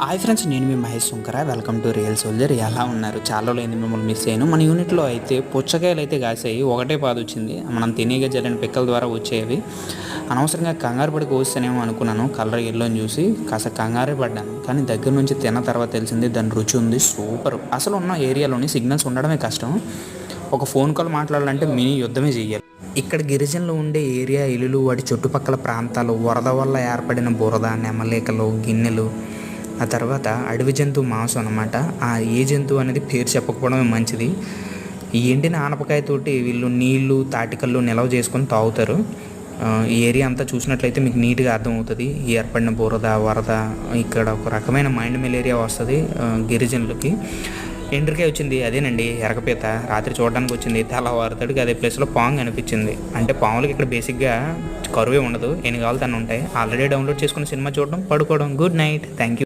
Hi friends నేను మీ Mahesh Shankara. Welcome to real soldier ఎలా ఉన్నారు? చాలా రోజులైంది మిమ్మల్ని మిస్ అయ్యాను మన యూనిట్లో అయితే పుచ్చకాయలు అయితే కాసాయి. ఒకటే పాదు వచ్చింది. మనం తినేగా జరిగిన పిక్కల ద్వారా వచ్చేవి. అనవసరంగా కంగారు పడి కోస్తానేమో అనుకున్నాను. కలర్ ఎల్లోని చూసి కాస్త కంగారే పడ్డాను. కానీ దగ్గర నుంచి తిన్న తర్వాత తెలిసింది దాని రుచి ఉంది. సూపర్ అసలు ఉన్న ఏరియాలోని సిగ్నల్స్ ఉండడమే కష్టం. ఒక ఫోన్ కాల్ మాట్లాడాలంటే మినీ యుద్ధమే చెయ్యాలి. ఇక్కడ గిరిజనులు ఉండే ఏరియా ఇల్లులు వాటి చుట్టుపక్కల ప్రాంతాలు వరద వల్ల ఏర్పడిన బురద నెమలేకలు గిన్నెలు ఆ తర్వాత అడవి జంతువు మాంసం అనమాట ఆ ఏ జంతువు అనేది పేరు చెప్పకపోవడమే మంచిది. ఈ ఎండిన ఆనపకాయతోటి వీళ్ళు నీళ్ళు తాటికల్లు నిల్వ చేసుకొని తాగుతారు. ఈ ఏరియా అంతా చూసినట్లయితే మీకు నీట్గా అర్థమవుతుంది. ఏర్పడిన బురద వరద ఇక్కడ ఒక రకమైన మైండ్ మలేరియా వస్తుంది గిరిజనులకి. ఎండ్రికాయ వచ్చింది అదేనండి ఎరగపీత. రాత్రి చూడడానికి వచ్చింది తెల్లవారుతాడికి అదే ప్లేస్లో పాంగ్ అనిపించింది అంటే పాములకి ఇక్కడ బేసిక్గా కరువే ఉండదు ఎన్ని కావాలి తను ఉంటాయి. ఆల్రెడీ డౌన్లోడ్ చేసుకున్న సినిమా చూడడం పడుకోవడం గుడ్ నైట్ థ్యాంక్ యూ